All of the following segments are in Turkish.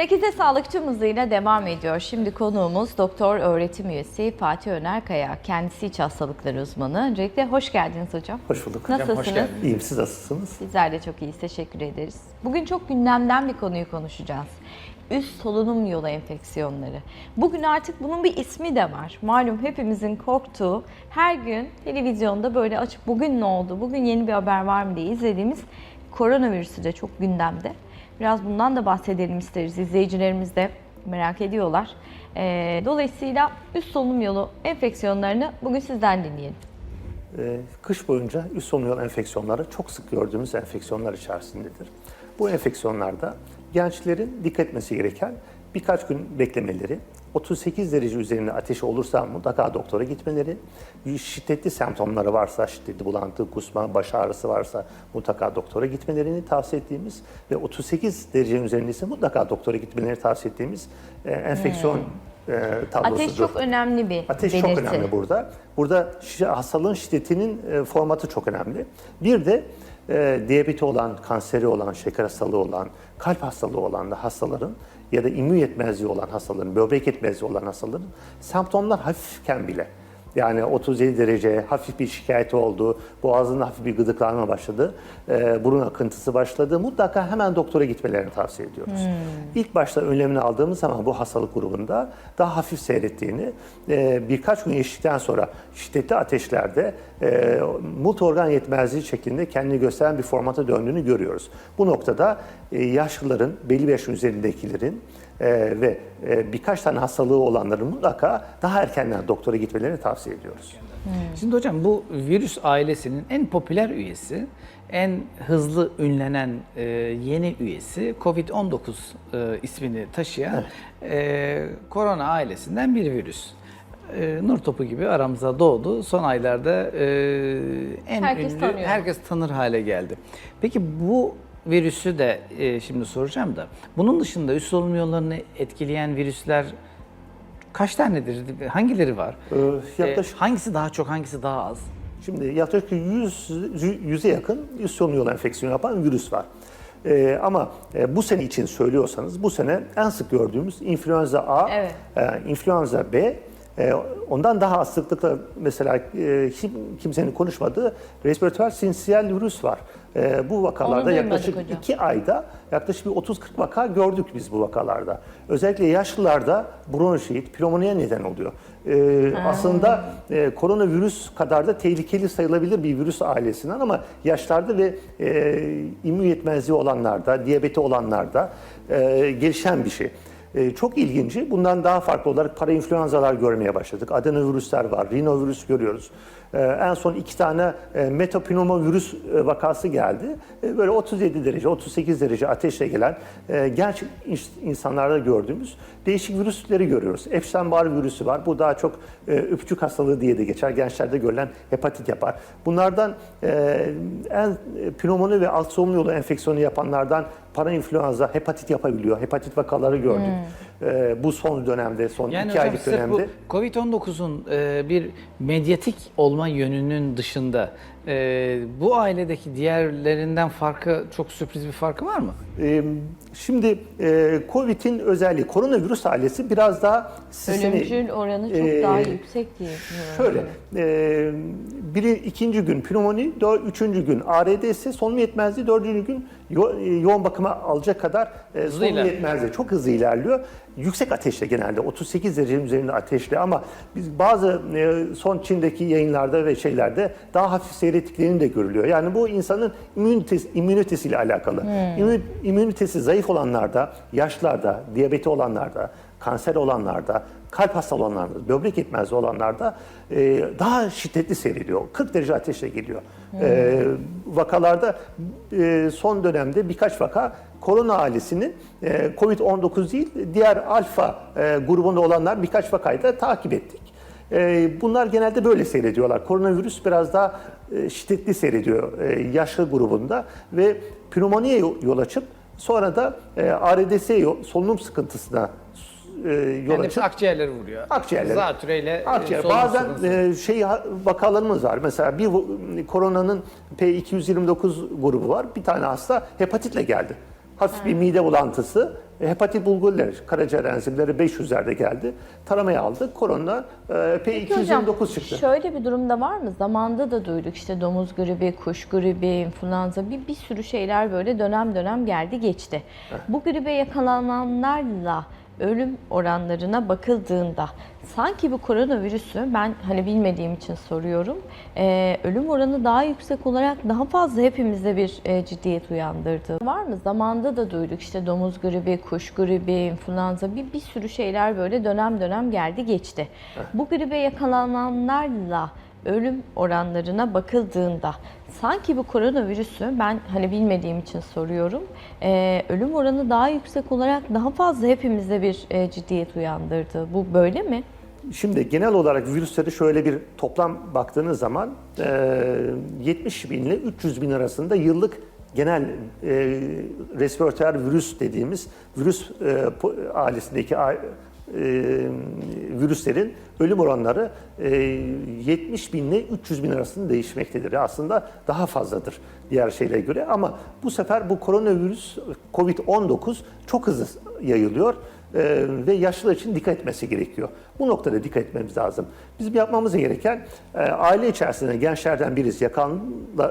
8'e sağlıkçı mızığıyla devam ediyor. Şimdi konuğumuz doktor öğretim üyesi Fatih Önerkaya. Kendisi iç hastalıkları uzmanı. Öncelikle hoş geldiniz hocam. Hoş bulduk. Nasılsınız? hoş geldiniz. İyiyim, siz nasılsınız? Bizler de çok iyiyiz. Teşekkür ederiz. Bugün çok gündemden bir konuyu konuşacağız. Üst solunum yolu enfeksiyonları. Bugün artık bunun bir ismi de var. Malum hepimizin korktuğu, her gün televizyonda böyle açıp bugün ne oldu, bugün yeni bir haber var mı diye izlediğimiz koronavirüsü de çok gündemde. Biraz bundan da bahsedelim isteriz. İzleyicilerimiz de merak ediyorlar. Ee, dolayısıyla üst solunum yolu enfeksiyonlarını bugün sizden dinleyelim. Ee, kış boyunca üst solunum yolu enfeksiyonları çok sık gördüğümüz enfeksiyonlar içerisindedir. Bu enfeksiyonlarda gençlerin dikkat etmesi gereken birkaç gün beklemeleri, 38 derece üzerinde ateşi olursa mutlaka doktora gitmeleri, şiddetli semptomları varsa, şiddetli bulantı, kusma, baş ağrısı varsa mutlaka doktora gitmelerini tavsiye ettiğimiz ve 38 derecenin üzerindeyse mutlaka doktora gitmelerini tavsiye ettiğimiz e, enfeksiyon e, tablosudur. Ateş çok önemli bir Ateş belirti. çok önemli burada. Burada hastalığın şiddetinin e, formatı çok önemli. Bir de e, diyabeti olan, kanseri olan, şeker hastalığı olan, kalp hastalığı olan da hastaların ya da immün yetmezliği olan hastaların, böbrek yetmezliği olan hastaların semptomlar hafifken bile yani 37 derece hafif bir şikayeti oldu, boğazında hafif bir gıdıklanma başladı, e, burun akıntısı başladı. Mutlaka hemen doktora gitmelerini tavsiye ediyoruz. İlk başta önlemini aldığımız zaman bu hastalık grubunda daha hafif seyrettiğini, e, birkaç gün geçtikten sonra şiddetli ateşlerde e, multi-organ yetmezliği şeklinde kendini gösteren bir formata döndüğünü görüyoruz. Bu noktada e, yaşlıların, belli bir yaşın üzerindekilerin e, ve e, birkaç tane hastalığı olanların mutlaka daha erkenden doktora gitmelerini tavsiye ediyoruz. Şimdi hocam bu virüs ailesinin en popüler üyesi, en hızlı ünlenen e, yeni üyesi COVID-19 e, ismini taşıyan e, korona ailesinden bir virüs. E, nur topu gibi aramıza doğdu. Son aylarda e, en Herkes ünlü, tanıyor. herkes tanır hale geldi. Peki bu virüsü de e, şimdi soracağım da bunun dışında üst solunum yollarını etkileyen virüsler kaç tanedir? Hangileri var? Ee, yaklaşık E, hangisi daha çok, hangisi daha az? Şimdi yaklaşık 100 100'e yakın üst solunum yolu enfeksiyonu yapan virüs var. Ee, ama e, bu sene için söylüyorsanız bu sene en sık gördüğümüz influenza A, Evet. e, influenza B, ondan daha az sıklıkla mesela e, kim, kimsenin konuşmadığı respiratuar sinsiyel virüs var. E, bu vakalarda yaklaşık hocam. 2 ayda yaklaşık bir 30-40 vaka gördük biz bu vakalarda. Özellikle yaşlılarda bronşit, pnömoniye neden oluyor. Ee, aslında e, koronavirüs kadar da tehlikeli sayılabilir bir virüs ailesinden ama yaşlarda ve e, immün yetmezliği olanlarda, diyabeti olanlarda e, gelişen bir şey. E, çok ilginci. Bundan daha farklı olarak parainfluenzalar görmeye başladık. Adenovirüsler var, rinovirüs görüyoruz. E, en son iki tane e, metapneumovirüs e, vakası geldi. E, böyle 37 derece, 38 derece ateşle gelen genç ins- insanlarda gördüğümüz değişik virüsleri görüyoruz. Epstein-Barr virüsü var. Bu daha çok öpücük hastalığı diye de geçer. Gençlerde görülen hepatit yapar. Bunlardan en pnömoni ve alt solunum yolu enfeksiyonu yapanlardan parainfluenza, hepatit yapabiliyor. Hepatit vakaları gördük. E, bu son dönemde, son Yani iki aylık dönemde. Covid-19'un e, bir medyatik olma yönünün dışında e, bu ailedeki diğerlerinden farkı çok sürpriz bir farkı var mı? Ee, Şimdi e, Covid'in özelliği, koronavirüs ailesi biraz daha sistemi... Ölümcül oranı çok Ee, daha yüksek diye. Şöyle, e, biri ikinci gün pnömoni, dör, üçüncü gün ARDS, solunum yetmezliği, dördüncü gün yo- e, yoğun bakıma alacak kadar e, solunum yetmezliği çok hızlı ilerliyor. Yüksek ateşle genelde, 38 derecenin üzerinde ateşle ama biz bazı e, son Çin'deki yayınlarda ve şeylerde daha hafif seyrettiklerini de görülüyor. Yani bu insanın immünitesi, immünitesiyle alakalı. İmmün- immünitesi zayıf olanlarda, yaşlarda, diyabeti olanlarda, kanser olanlarda, kalp hastalığı olanlarda, böbrek yetmezliği olanlarda e, daha şiddetli seyrediyor. 40 derece ateşle geliyor. E, vakalarda e, son dönemde birkaç vaka korona ailesinin e, COVID-19 değil, diğer alfa e, grubunda olanlar birkaç vakayı da takip ettik. E, bunlar genelde böyle seyrediyorlar. Koronavirüs biraz daha e, şiddetli seyrediyor e, yaşlı grubunda ve pnömoniye yol açıp sonra da e, ARDS solunum sıkıntısına e, yol Yani açıp akciğerleri vuruyor. Akciğerleri. Zatüreyle Akciğer. Bazen sıkıntısı. e, şey ha- vakalarımız var. Mesela bir koronanın P229 grubu var. Bir tane hasta hepatitle geldi. Hafif bir mide bulantısı, Hepatit bulguları, karaciğer enzimleri 500'lerde geldi. Taramaya aldık. Korona e, Peki hocam, P229 çıktı. şöyle bir durumda var mı? Zamanda da duyduk işte domuz gribi, kuş gribi, influenza bir, bir sürü şeyler böyle dönem dönem geldi geçti. Bu gribe yakalananlarla ölüm oranlarına bakıldığında sanki bu koronavirüsü ben hani bilmediğim için soruyorum e, ölüm oranı daha yüksek olarak daha fazla hepimizde bir e, ciddiyet uyandırdı. Var mı? Zamanda da duyduk işte domuz gribi, kuş gribi, influenza bir, bir sürü şeyler böyle dönem dönem geldi geçti. Bu gribe yakalananlarla ölüm oranlarına bakıldığında sanki bu koronavirüsü ben hani bilmediğim için soruyorum ölüm oranı daha yüksek olarak daha fazla hepimizde bir ciddiyet uyandırdı. Bu böyle mi? Şimdi genel olarak virüsleri şöyle bir toplam baktığınız zaman e, 70 bin ile 300 bin arasında yıllık genel e, respiratör virüs dediğimiz virüs ailesindeki virüslerin ölüm oranları e, 70 bin ile 300 bin arasında değişmektedir. Aslında daha fazladır diğer şeylere göre ama bu sefer bu koronavirüs COVID-19 çok hızlı yayılıyor e, ve yaşlılar için dikkat etmesi gerekiyor. Bu noktada dikkat etmemiz lazım. Bizim yapmamız gereken e, aile içerisinde gençlerden birisi yakalandı,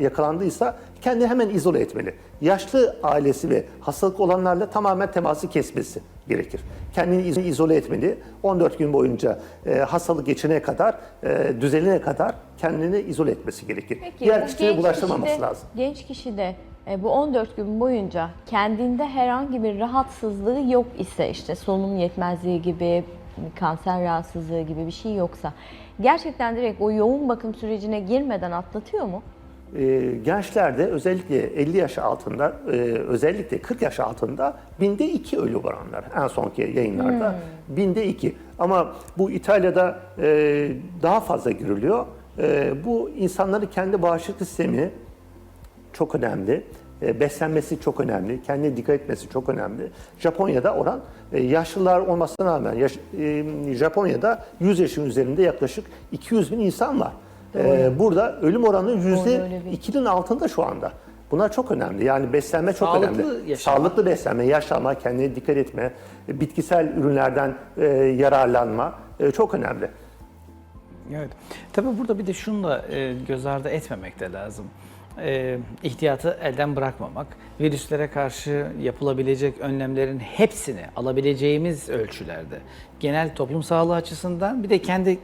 yakalandıysa kendini hemen izole etmeli. Yaşlı ailesi ve hastalık olanlarla tamamen teması kesmesi gerekir. Kendini iz- izole etmeli. 14 gün boyunca e, hastalık geçene kadar, e, düzelene kadar kendini izole etmesi gerekir. Diğer bu kişiye genç bulaştırmaması kişide- lazım. Genç kişide e, bu 14 gün boyunca kendinde herhangi bir rahatsızlığı yok ise işte solunum yetmezliği gibi kanser rahatsızlığı gibi bir şey yoksa gerçekten direkt o yoğun bakım sürecine girmeden atlatıyor mu? e, gençlerde özellikle 50 yaş altında, e, özellikle 40 yaş altında binde iki ölü oranlar en sonki yayınlarda binde iki. Ama bu İtalya'da e, daha fazla görülüyor. E, bu insanların kendi bağışıklık sistemi çok önemli. E, Beslenmesi çok önemli, kendine dikkat etmesi çok önemli. Japonya'da oran e, yaşlılar olmasına rağmen yaş- e, Japonya'da 100 yaşın üzerinde yaklaşık 200 bin insan var. E, Burada ölüm oranı yüzde öyle bir- ikinin altında şu anda. Bunlar çok önemli. Yani beslenme çok Sağlıklı önemli. yaşama. Sağlıklı beslenme, yaşlanma, kendine dikkat etme, bitkisel ürünlerden e, yararlanma e, çok önemli. Evet. Tabii burada bir de şunu da e, göz ardı etmemek de lazım. E, ihtiyatı elden bırakmamak, virüslere karşı yapılabilecek önlemlerin hepsini alabileceğimiz ölçülerde genel toplum sağlığı açısından bir de kendi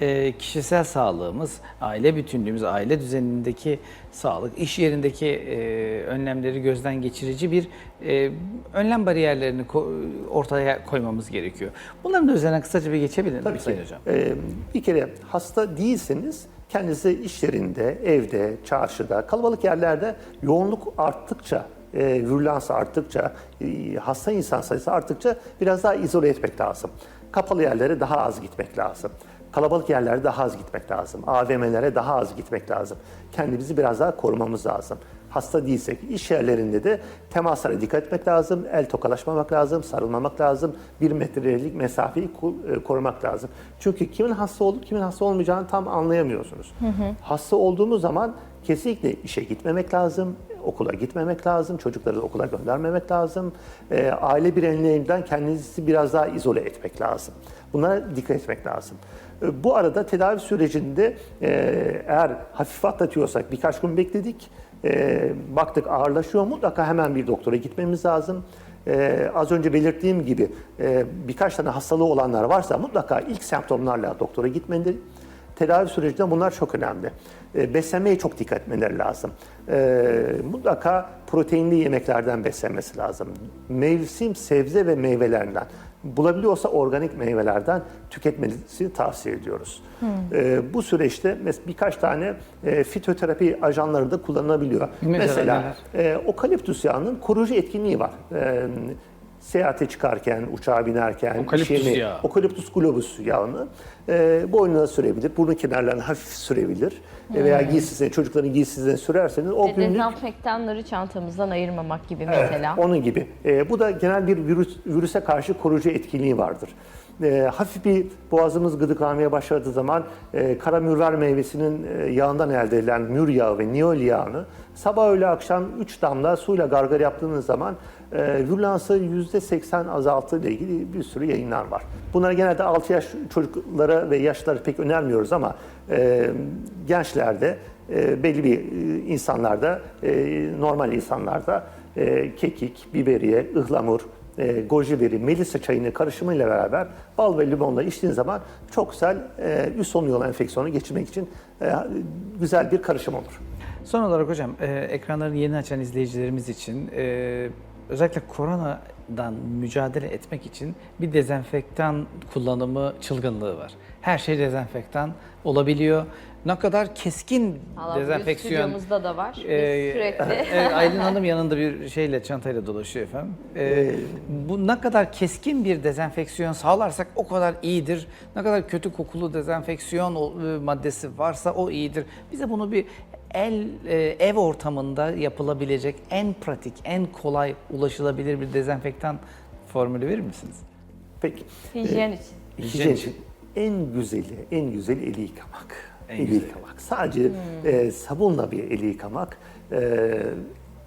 e, kişisel sağlığımız, aile bütünlüğümüz, aile düzenindeki sağlık, iş yerindeki e, önlemleri gözden geçirici bir e, önlem bariyerlerini ko- ortaya koymamız gerekiyor. Bunların da üzerine kısaca bir geçebilir miyim Tabii Sayın. Hocam? Ee, bir kere hasta değilseniz kendinizi iş yerinde, evde, çarşıda, kalabalık yerlerde yoğunluk arttıkça, e, virülans arttıkça, e, hasta insan sayısı arttıkça biraz daha izole etmek lazım. Kapalı yerlere daha az gitmek lazım. Kalabalık yerlere daha az gitmek lazım. AVM'lere daha az gitmek lazım. Kendimizi biraz daha korumamız lazım. Hasta değilsek iş yerlerinde de temaslara dikkat etmek lazım. El tokalaşmamak lazım, sarılmamak lazım. Bir metrelik mesafeyi e, korumak lazım. Çünkü kimin hasta olup kimin hasta olmayacağını tam anlayamıyorsunuz. Hasta olduğumuz zaman kesinlikle işe gitmemek lazım, okula gitmemek lazım, çocukları okula göndermemek lazım. E, aile bireylerinden kendinizi biraz daha izole etmek lazım. Bunlara dikkat etmek lazım. E, Bu arada tedavi sürecinde e, eğer hafif atlatıyorsak birkaç gün bekledik. E, baktık ağırlaşıyor mutlaka hemen bir doktora gitmemiz lazım. E, az önce belirttiğim gibi e, birkaç tane hastalığı olanlar varsa mutlaka ilk semptomlarla doktora gitmeli. Tedavi sürecinde bunlar çok önemli. E, beslenmeye çok dikkat etmeleri lazım. E, mutlaka proteinli yemeklerden beslenmesi lazım. Mevsim sebze ve meyvelerinden bulabiliyorsa organik meyvelerden tüketmesini tavsiye ediyoruz. Ee, bu süreçte birkaç tane e, fitoterapi ajanları da kullanılabiliyor. Mesela Mesela e, okaliptüs yağının koruyucu etkinliği var. E, seyahate çıkarken, uçağa binerken, iş Okaliptüs yerine- yağı. globus yağını e, boynuna sürebilir, burun kenarlarına hafif sürebilir E, veya giysisine, çocukların giysisine sürerseniz o Ve günlük dezenfektanları çantamızdan ayırmamak gibi Evet, mesela. onun gibi. Ee, bu da genel bir virüs, virüse karşı koruyucu etkinliği vardır. Ee, hafif bir boğazımız gıdıklanmaya başladığı zaman e, kara mürver meyvesinin e, yağından elde edilen mür yağı ve niyol yağını sabah öğle akşam 3 damla suyla gargara yaptığınız zaman virülansı %80 azalttığı ile ilgili bir sürü yayınlar var. Bunları genelde 6 yaş çocuklara ve yaşlara pek önermiyoruz ama e, gençlerde e, belli bir e, insanlarda, e, normal insanlarda e, kekik, biberiye, ıhlamur, e, goji beri, melisa çayının karışımıyla beraber bal ve limonla içtiğin zaman çok güzel e, üst solunum yolu enfeksiyonu geçirmek için e, güzel bir karışım olur. Son olarak hocam, e, ekranlarını yeni açan izleyicilerimiz için e, özellikle koronadan mücadele etmek için bir dezenfektan kullanımı çılgınlığı var. Her şey dezenfektan olabiliyor. Ne kadar keskin bugün dezenfeksiyon stüdyomuzda da var. Biz Ee, sürekli. evet, Aylin Hanım yanında bir şeyle çantayla dolaşıyor efendim. Ee, bu ne kadar keskin bir dezenfeksiyon sağlarsak o kadar iyidir. Ne kadar kötü kokulu dezenfeksiyon e, maddesi varsa o iyidir. Bize bunu bir el e, ev ortamında yapılabilecek en pratik, en kolay ulaşılabilir bir dezenfektan formülü verir misiniz? Peki. Hijyen için. Hijyen için en güzeli, en güzeli eli yıkamak. En eli güzeli. yıkamak. Sadece e, sabunla bir eli yıkamak, e,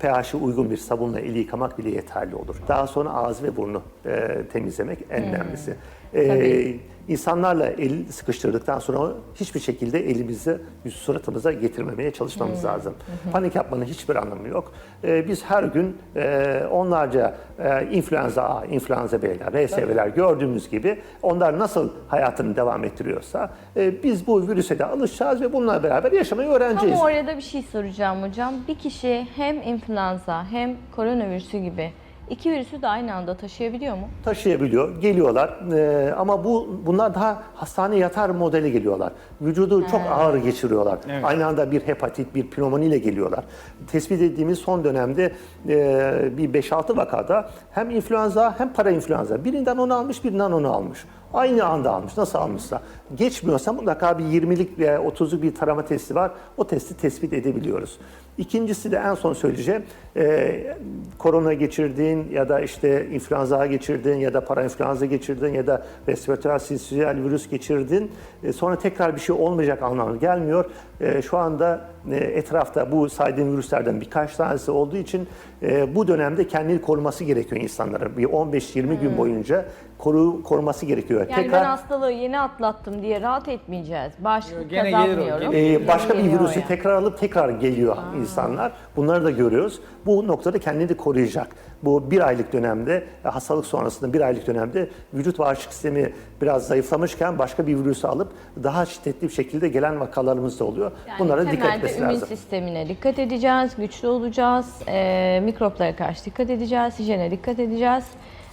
pH'i uygun bir sabunla eli yıkamak bile yeterli olur. Daha sonra ağız ve burnu e, temizlemek en önemlisi. E, Tabii. İnsanlarla el sıkıştırdıktan sonra hiçbir şekilde elimizi yüz suratımıza getirmemeye çalışmamız lazım. Panik yapmanın hiçbir anlamı yok. E, biz her gün e, onlarca e, influenza A, influenza B'ler, RSV'ler gördüğümüz gibi onlar nasıl hayatını devam ettiriyorsa e, biz bu virüse de alışacağız ve bununla beraber yaşamayı öğreneceğiz. Tam orada bir şey soracağım hocam. Bir kişi hem influenza hem koronavirüsü gibi iki virüsü de aynı anda taşıyabiliyor mu? taşıyabiliyor, geliyorlar Ee, ama bu bunlar daha hastane yatar modeli geliyorlar. Vücudu çok ağır geçiriyorlar. Evet. Aynı anda bir hepatit, bir pnömoniyle geliyorlar. Tespit ettiğimiz son dönemde e, bir 5-6 vakada hem influenza hem parainfluenza. Birinden onu almış, birinden onu almış. Aynı anda almış. Nasıl almışsa. Geçmiyorsa mutlaka bir 20'lik veya 30'luk bir tarama testi var. O testi tespit edebiliyoruz. İkincisi de en son söyleyeceğim. Ee, korona geçirdiğin ya da işte influenza geçirdin ya da parainfluenza geçirdin ya da respiratuar sinsiyal virüs geçirdin. e, sonra tekrar bir şey olmayacak anlamına gelmiyor. E, şu anda e, etrafta bu saydığım virüslerden birkaç tanesi olduğu için e, bu dönemde kendini koruması gerekiyor insanların. Bir 15-20 gün boyunca koru, koruması gerekiyor. Yani ben hastalığı yeni atlattım diye rahat etmeyeceğiz. Bağışıklık Gene gelir o, kazanmıyorum. Ee, başka bir virüsü yani. tekrar alıp tekrar geliyor insanlar. Bunları da görüyoruz. Bu noktada kendini de koruyacak. Bu bir aylık dönemde, e, hastalık sonrasında bir aylık dönemde vücut bağışıklık sistemi biraz zayıflamışken başka bir virüsü alıp daha şiddetli bir şekilde gelen vakalarımız da oluyor. Yani Bunlara dikkat temelde etmesi ümün lazım. sistemine dikkat edeceğiz, güçlü olacağız, e, mikroplara karşı dikkat edeceğiz, hijyene dikkat edeceğiz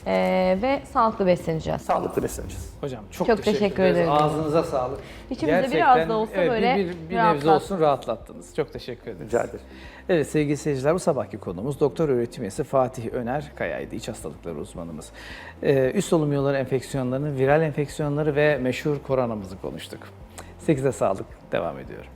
e, ve sağlıklı besleneceğiz. Sağlıklı besleneceğiz. Hocam çok, Çok teşekkür, teşekkür ederiz. ederim. Ağzınıza sağlık. İçimizde biraz da olsa evet, böyle bir, bir, bir nebze olsun rahatlattınız. Çok teşekkür ederiz. Rica ederim. Evet sevgili seyirciler bu sabahki konumuz doktor öğretim üyesi Fatih Öner Kaya'ydı. İç hastalıkları uzmanımız. Ee, üst solunum yolları enfeksiyonlarını, viral enfeksiyonları ve meşhur koronamızı konuştuk. 8'e sağlık devam ediyor.